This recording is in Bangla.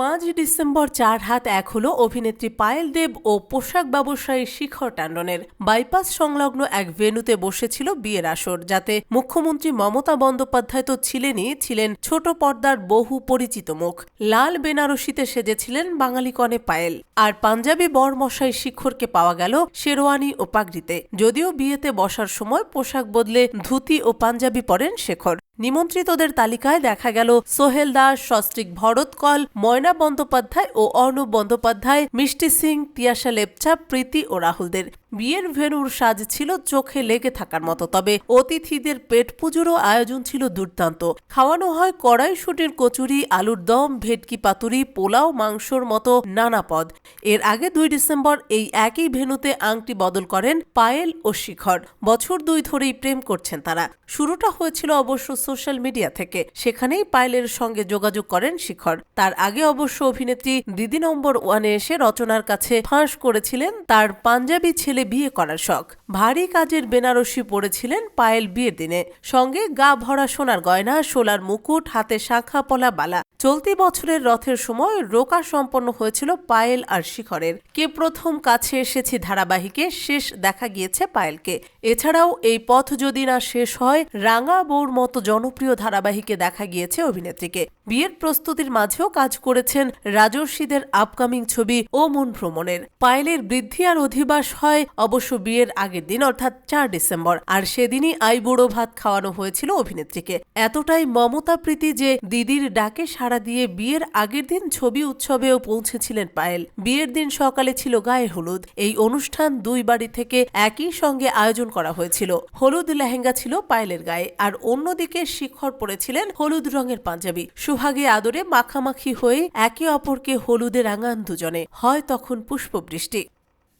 পাঁচ ডিসেম্বর চার হাত এক হল অভিনেত্রী পায়েল দেব ও পোশাক ব্যবসায়ী শিখর টান্ডনের। বাইপাস সংলগ্ন এক ভেন্যুতে বসেছিল বিয়ের আসর, যাতে মুখ্যমন্ত্রী মমতা বন্দ্যোপাধ্যায় তো ছিলেনই, ছিলেন ছোট পর্দার বহু পরিচিত মুখ। লাল বেনারসিতে সেজেছিলেন বাঙালি কনে পায়েল। আর পাঞ্জাবি বরমশাই শিখরকে পাওয়া গেল শেরওয়ানি ও পাগড়িতে যদিও বিয়েতে বসার সময় পোশাক বদলে ধুতি ও পাঞ্জাবি পরেন শেখর। নিমন্ত্রিতদের তালিকায় দেখা গেল সোহেল দাস, সস্ত্রিক ভরত কল ময়না বন্দ্যোপাধ্যায় ও অর্ণব বন্দ্যোপাধ্যায় মিষ্টি সিং তিয়াশা লেপচা প্রীতি ও রাহুলদের। বিয়ের ভেনুর সাজ ছিল চোখে লেগে থাকার মতো, তবে অতিথিদের পেট পুজোরও আয়োজন ছিল দুর্দান্ত। খাওয়ানো হয় কড়াইশুটির কচুরি, আলুর দম, ভেটকি পাতুরি, পোলাও, মাংসর মতো নানা পদ। এর আগে দুই ডিসেম্বর এই একই ভেনুতে আংটি বদল করেন পায়েল ও শিখর। বছর দুই ধরেই প্রেম করছেন তারা। শুরুটা হয়েছিল অবশ্য সোশ্যাল মিডিয়া থেকে। সেখানেই পায়েলের সঙ্গে যোগাযোগ করেন শিখর। তার আগে অবশ্য অভিনেত্রী দিদি নম্বর ওয়ানে এসে রচনার কাছে ফাঁস করেছিলেন তার পাঞ্জাবি ছেলে বিয়ে করার শখ। ভারী কাজের বেনারসি পড়েছিলেন পায়েল বিয়ের দিনে। সঙ্গে গা ভরা সোনার গয়না, সোলার মুকুট, হাতে শাঁখা পলা বালা। চলতি বছরের রথের সময় রোকা সম্পন্ন হয়েছিল পায়েল আর শিখরের। কে প্রথম কাছে এসেছি ধারাবাহিকে, শেষ দেখা গিয়েছে পায়েলকে। এছাড়াও এই পথ যদি না শেষ হয়, রাঙা বউর মতো জনপ্রিয় ধারাবাহিকে দেখা গিয়েছে অভিনেত্রীকে। বিয়ের প্রস্তুতির মাঝেও কাজ করেছেন রাজর্ষীদের আপকামিং ছবি ও মন ভ্রমণের। পায়েলের বৃদ্ধি আর অধিবাস হয় অবশ্য বিয়ের আগের দিন, অর্থাৎ চার ডিসেম্বর। আর সেদিনই আইবুড়ো ভাত খাওয়ানো হয়েছিল অভিনেত্রীকে। এতটাই মমতা প্রীতি যে দিদির ডাকে সাড়া দিয়ে বিয়ের আগের দিন ছবি উৎসবেও পৌঁছেছিলেন পায়েল। বিয়ের দিন সকালে ছিল গায়ে হলুদ। এই অনুষ্ঠান দুই বাড়ি থেকে একই সঙ্গে আয়োজন করা হয়েছিল। হলুদ লেহেঙ্গা ছিল পায়েলের গায়ে, আর অন্যদিকে শিখর পরেছিলেন হলুদ রঙের পাঞ্জাবি। সুহাগে আদরে মাখামাখি হয়ে একে অপরকে হলুদে রাঙান দুজনে। হয় তখন পুষ্পবৃষ্টি।